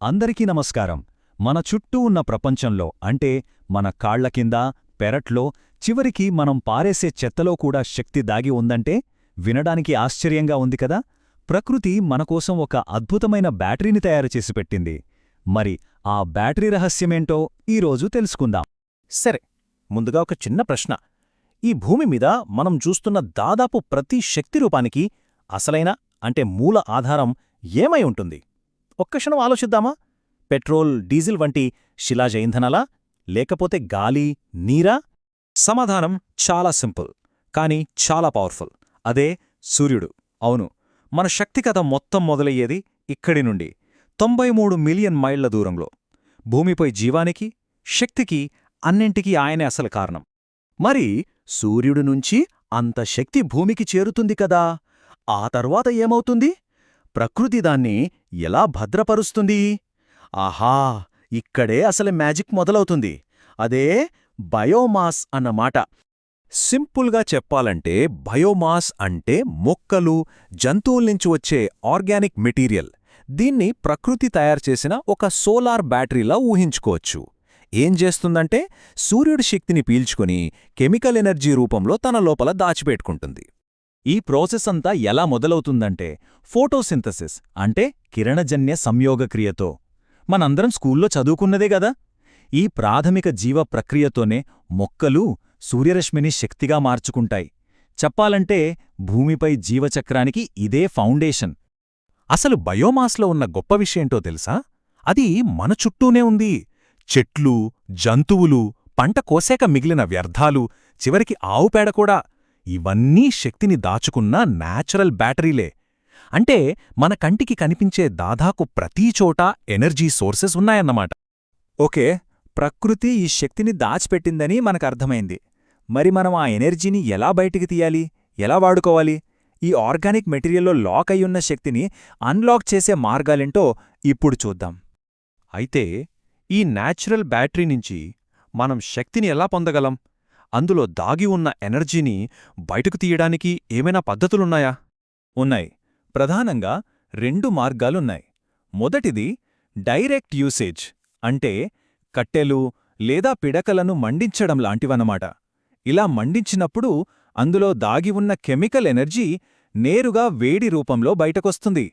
అందరికీ నమస్కారం. మన చుట్టూ ఉన్న ప్రపంచంలో అంటే మన కాళ్ళ కింద పెరట్లో చివరికి మనం పారేసే చెత్తలో కూడా శక్తి దాగి ఉందంటే వినడానికి ఆశ్చర్యంగా ఉంది కదా! ప్రకృతి మనకోసం ఒక అద్భుతమైన బ్యాటరీని తయారు చేసి పెట్టింది. మరి ఆ బ్యాటరీ రహస్యమేంటో ఈరోజు తెలుసుకుందాం. సరే ముందుగా ఒక చిన్న ప్రశ్న. ఈ భూమి మీద మనం చూస్తున్న దాదాపు ప్రతి శక్తి రూపానికి అసలైన అంటే మూల ఆధారం ఏమై ఉంటుంది? ఒక్క క్షణం ఆలోచిద్దామా? పెట్రోల్ డీజిల్ వంటి శిలాజ ఇంధనాలా లేకపోతే గాలి నీరా? సమాధానం చాలా సింపుల్ కానీ చాలా పవర్ఫుల్. అదే సూర్యుడు. అవును మన శక్తి కథ మొత్తం మొదలయ్యేది ఇక్కడి నుండి. తొంభై మూడు మిలియన్ మైళ్ళ దూరంలో. భూమిపై జీవానికి శక్తికి అన్నింటికీ ఆయనే అసలు కారణం. మరి సూర్యుడు నుంచి అంత శక్తి భూమికి చేరుతుంది కదా? ఆ తర్వాత ఏమవుతుంది? ప్రకృతి దాన్ని ఎలా భద్రపరుస్తుంది? ఆహా! ఇక్కడే అసలు మ్యాజిక్ మొదలవుతుంది. అదే బయోమాస్ అన్నమాట. సింపుల్గా చెప్పాలంటే బయోమాస్ అంటే మొక్కలు జంతువుల్నించి వచ్చే ఆర్గానిక్ మెటీరియల్. దీన్ని ప్రకృతి తయారుచేసిన ఒక సోలార్ బ్యాటరీలా ఊహించుకోవచ్చు. ఏం చేస్తుందంటే సూర్యుడి శక్తిని పీల్చుకుని కెమికల్ ఎనర్జీ రూపంలో తన లోపల దాచిపెట్టుకుంటుంది. ఈ ప్రాసెస్ అంతా ఎలా మొదలవుతుందంటే ఫోటోసింథసిస్ అంటే కిరణజన్య సంయోగక్రియతో మనందరం స్కూల్లో చదువుకున్నదే గదా. ఈ ప్రాథమిక జీవ ప్రక్రియతోనే మొక్కలు సూర్యరశ్మిని శక్తిగా మార్చుకుంటాయి. చెప్పాలంటే భూమిపై జీవచక్రానికి ఇదే ఫౌండేషన్. అసలు బయోమాస్లో ఉన్న గొప్ప విషయేంటో తెలుసా? అది మన చుట్టూనే ఉంది. చెట్లు జంతువులు పంట కోసాక మిగిలిన వ్యర్థాలు చివరికి ఆవుపేడ కూడా. ఇవన్నీ శక్తిని దాచుకున్న నేచురల్ బ్యాటరీలే. అంటే మన కంటికి కనిపించే దాదాపు ప్రతీచోటా ఎనర్జీ సోర్సెస్ ఉన్నాయన్నమాట. ఓకే ప్రకృతి ఈ శక్తిని దాచిపెట్టిందని మనకర్థమైంది మరి మనం ఆ ఎనర్జీని ఎలా బయటికి తీయాలి? ఎలా వాడుకోవాలి? ఈ ఆర్గానిక్ మెటీరియల్లో లాక్ అయ్యున్న శక్తిని అన్లాక్ చేసే మార్గాలేంటో ఇప్పుడు చూద్దాం. అయితే ఈ నేచురల్ బ్యాటరీ నుంచి మనం శక్తిని ఎలా పొందగలం? అందులో దాగి ఉన్న ఎనర్జీని బయటకు తీయడానికి ఏమైనా పద్ధతులున్నాయా? ఉన్నాయి. ప్రధానంగా రెండు మార్గాలున్నాయి. మొదటిది డైరెక్ట్ యూసేజ్ అంటే కట్టెలు లేదా పిడకలను మండించడం లాంటివన్నమాట. ఇలా మండించినప్పుడు అందులో దాగి ఉన్న కెమికల్ ఎనర్జీ నేరుగా వేడి రూపంలో బయటకొస్తుంది.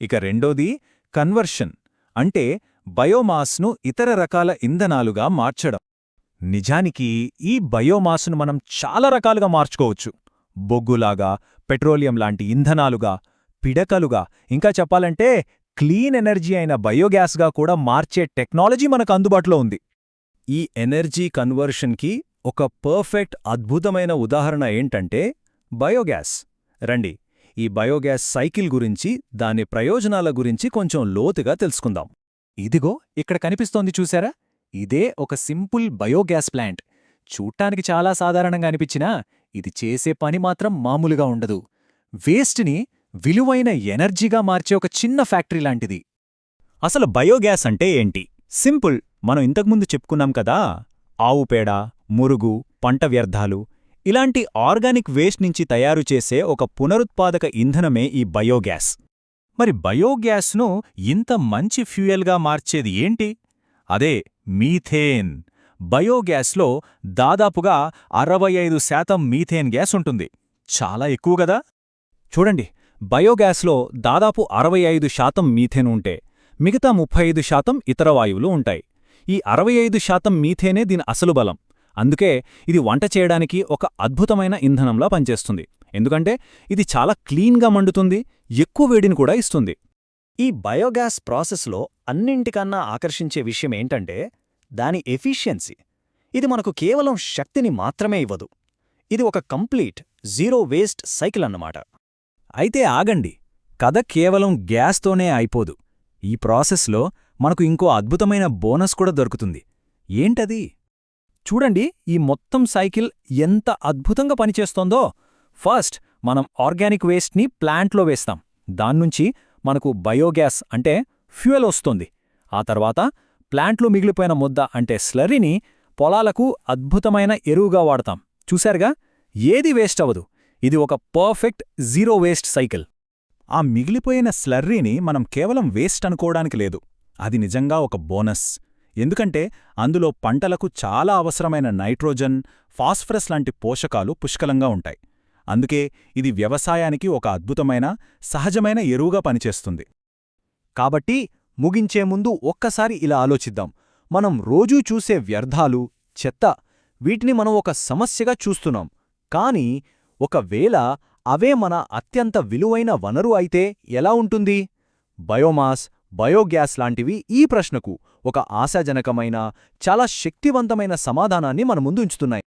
ఇక రెండోది కన్వర్షన్ అంటే బయోమాస్ను ఇతర రకాల ఇంధనాలుగా మార్చడం. నిజానికి ఈ బయోమాస్ను మనం చాలా రకాలుగా మార్చుకోవచ్చు. బొగ్గులాగా పెట్రోలియం లాంటి ఇంధనాలుగా పిడకలుగా ఇంకా చెప్పాలంటే క్లీన్ ఎనర్జీ అయిన బయోగ్యాస్గా కూడా మార్చే టెక్నాలజీ మనకు అందుబాటులో ఉంది. ఈ ఎనర్జీ కన్వర్షన్కి ఒక పర్ఫెక్ట్ అద్భుతమైన ఉదాహరణ ఏంటంటే బయోగ్యాస్. రండి ఈ బయోగ్యాస్ సైకిల్ గురించి దాని ప్రయోజనాల గురించి కొంచెం లోతుగా తెలుసుకుందాం. ఇదిగో ఇక్కడ కనిపిస్తోంది చూసారా? ఇదే ఒక సింపుల్ బయోగ్యాస్ ప్లాంట్. చూడ్టానికి చాలా సాధారణంగా అనిపించినా ఇది చేసే పని మాత్రం మామూలుగా ఉండదు. వేస్ట్ని విలువైన ఎనర్జీగా మార్చే ఒక చిన్న ఫ్యాక్టరీ లాంటిది. అసలు బయోగ్యాస్ అంటే ఏంటి? సింపుల్ మనం ఇంతకుముందు చెప్పుకున్నాం కదా? ఆవు పేడ మురుగు పంట వ్యర్థాలు. ఇలాంటి ఆర్గానిక్ వేస్ట్ నుంచి తయారు చేసే ఒక పునరుత్పాదక ఇంధనమే ఈ బయోగ్యాస్. మరి బయోగ్యాస్ను ఇంత మంచి ఫ్యూయల్గా మార్చేది ఏంటి? అదే మీథేన్. బయోగ్యాస్లో దాదాపుగా అరవై ఐదు శాతం మీథేన్ గ్యాస్ ఉంటుంది. చాలా ఎక్కువ గదా చూడండి బయోగ్యాస్లో దాదాపు అరవై ఐదు శాతం మీథేన్ ఉంటే మిగతా ముప్పై ఐదు శాతం ఇతర వాయువులు ఉంటాయి. ఈ అరవై ఐదు శాతం మీథేనే దీని అసలు బలం. అందుకే ఇది వంట చేయడానికి ఒక అద్భుతమైన ఇంధనంలా పనిచేస్తుంది. ఎందుకంటే ఇది చాలా క్లీన్గా మండుతుంది ఎక్కువ వేడిని కూడా ఇస్తుంది. ఈ బయోగ్యాస్ ప్రాసెస్లో అన్నింటికన్నా ఆకర్షించే విషయం ఏంటంటే దాని ఎఫిషియన్సీ. ఇది మనకు కేవలం శక్తిని మాత్రమే ఇవ్వదు. ఇది ఒక కంప్లీట్ జీరో వేస్ట్ సైకిల్ అన్నమాట. అయితే ఆగండి. కథ కేవలం గ్యాస్తోనే అయిపోదు. ఈ ప్రాసెస్లో మనకు ఇంకో అద్భుతమైన బోనస్ కూడా దొరుకుతుంది. ఏంటది? చూడండి ఈ మొత్తం సైకిల్ ఎంత అద్భుతంగా పనిచేస్తోందో. ఫస్ట్ మనం ఆర్గానిక్ వేస్ట్ని ప్లాంట్లో వేస్తాం. దాన్నుంచి మనకు బయోగ్యాస్ అంటే ఫ్యూయల్ వస్తుంది. ఆ తర్వాత ప్లాంట్లు మిగిలిపోయిన ముద్ద అంటే స్లరీని పొలాలకు అద్భుతమైన ఎరువుగా వాడతాం. చూశారుగా? ఏది వేస్ట్ అవ్వదు. ఇది ఒక పర్ఫెక్ట్ జీరో వేస్ట్ సైకిల్. ఆ మిగిలిపోయిన స్లర్రీని మనం కేవలం వేస్ట్ అనుకోవడానికి లేదు. అది నిజంగా ఒక బోనస్. ఎందుకంటే అందులో పంటలకు చాలా అవసరమైన నైట్రోజన్ ఫాస్ఫరస్ లాంటి పోషకాలు పుష్కలంగా ఉంటాయి. అందుకే ఇది వ్యవసాయానికి ఒక అద్భుతమైన సహజమైన ఎరువుగా పనిచేస్తుంది. కాబట్టి ముగించే ముందు ఒక్కసారి ఇలా ఆలోచిద్దాం. మనం రోజూ చూసే వ్యర్థాలు చెత్త వీటిని మనం ఒక సమస్యగా చూస్తున్నాం. కాని ఒకవేళ అవే మన అత్యంత విలువైన వనరు అయితే ఎలా ఉంటుంది? బయోమాస్ బయోగ్యాస్ లాంటివి ఈ ప్రశ్నకు ఒక ఆశాజనకమైన చాలా శక్తివంతమైన సమాధానాన్ని మన ముందు ఉంచుతున్నాయి.